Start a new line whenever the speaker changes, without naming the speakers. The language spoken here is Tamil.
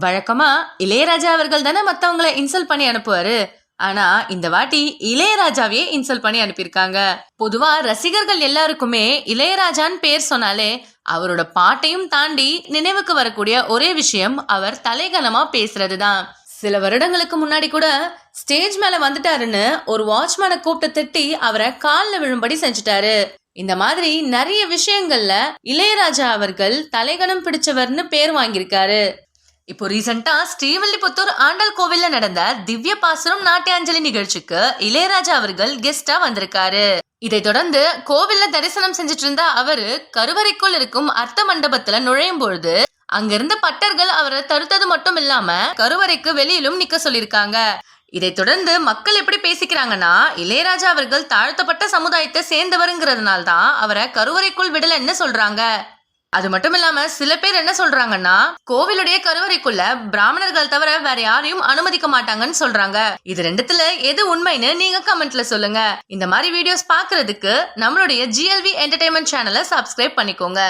வழக்கமா இளையராஜா அவர்கள் தானே மத்தவங்களை இன்சல்ட் பண்ணி அனுப்புவாரு? ஆனா இந்த வாட்டி இளையராஜாவே இன்சல்ட் பண்ணி அனுப்பியிருக்காங்க. பொதுவா ரசிகர்கள் எல்லாருக்குமே இளையராஜான்னு பேர் சொன்னாலே அவரோட பாட்டையும் தாண்டி நினைவுக்கு வரக்கூடிய ஒரே விஷயம் அவர் தலைகனமா பேசுறதுதான். சில வருடங்களுக்கு முன்னாடி கூட ஸ்டேஜ் மேல வந்துட்டாருன்னு ஒரு வாட்ச்மேனை கூப்பிட்டு திட்டி அவரை காலில் விழும்படி செஞ்சுட்டாரு. இந்த மாதிரி நிறைய விஷயங்கள்ல இளையராஜா அவர்கள் தலைகணம் பிடிச்சவர்னு பேர் வாங்கியிருக்காரு. இப்போ ரீசெண்டா ஸ்ரீவில்லிபுத்தூர் ஆண்டல் கோவில்ல நடந்த திவ்ய பாசுரம் நாட்டியாஞ்சலி நிகழ்ச்சிக்கு இளையராஜா அவர்கள் கெஸ்டா வந்திருக்காரு. இதை தொடர்ந்து கோவில்ல தரிசனம் செஞ்சுட்டு இருந்த அவரு கருவறைக்குள் இருக்கும் அர்த்த மண்டபத்துல நுழையும் பொழுது அங்கிருந்த பட்டர்கள் அவரை தடுத்தது மட்டும் இல்லாம கருவறைக்கு வெளியிலும் நிக்க சொல்லியிருக்காங்க. இதைத் தொடர்ந்து மக்கள் எப்படி பேசிக்கிறாங்கன்னா இளையராஜா அவர்கள் தாழ்த்தப்பட்ட சமுதாயத்தை சேர்ந்தவருங்கிறதுனால தான் அவரை கருவறைக்குள் விடலன்னு சொல்றாங்க. அது மட்டும் இல்லாம சில பேர் என்ன சொல்றாங்கன்னா கோவிலுடைய கருவறைக்குள்ள பிராமணர்கள் தவிர வேற யாரையும் அனுமதிக்க மாட்டாங்கன்னு சொல்றாங்க. இது ரெண்டுத்துல எது உண்மைன்னு நீங்க கமெண்ட்ல சொல்லுங்க. இந்த மாதிரி வீடியோஸ் பாக்குறதுக்கு நம்மளுடைய ஜிஎல்வி என்டர்டைன்மெண்ட் சேனலை சப்ஸ்கிரைப் பண்ணிக்கோங்க.